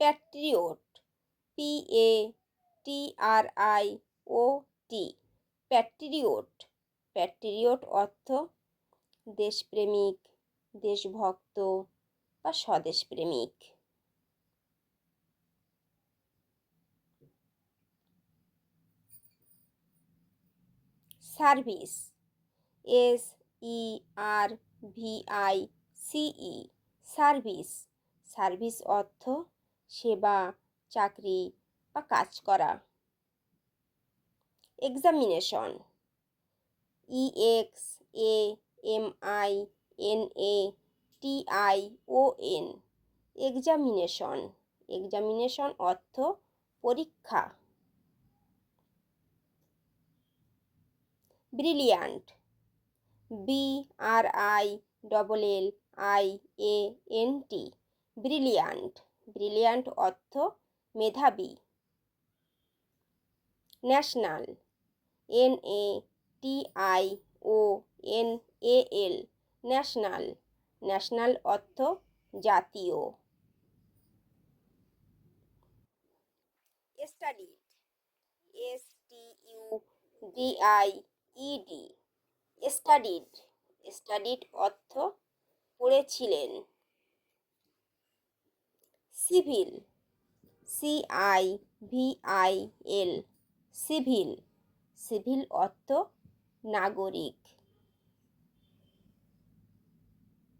Patriot P A T R I O T patriot patriot অর্থ দেশপ্রেমিক, দেশভক্ত বা স্বদেশপ্রেমিক। Service S E R V I C E service. Service অর্থ সেবা, চাকরি বা কাজ করা। Examination E X A M I N A T I O N examination examination অর্থ পরীক্ষা। Brilliant B R I double L I A N T brilliant brilliant অর্থ মেধাবী। National N A T I O N A L national national অর্থ জাতীয়। Studied S T U D I E D studied studied অর্থ পড়েছিলেন। Civil C I V I L civil civil অর্থ নাগরিক।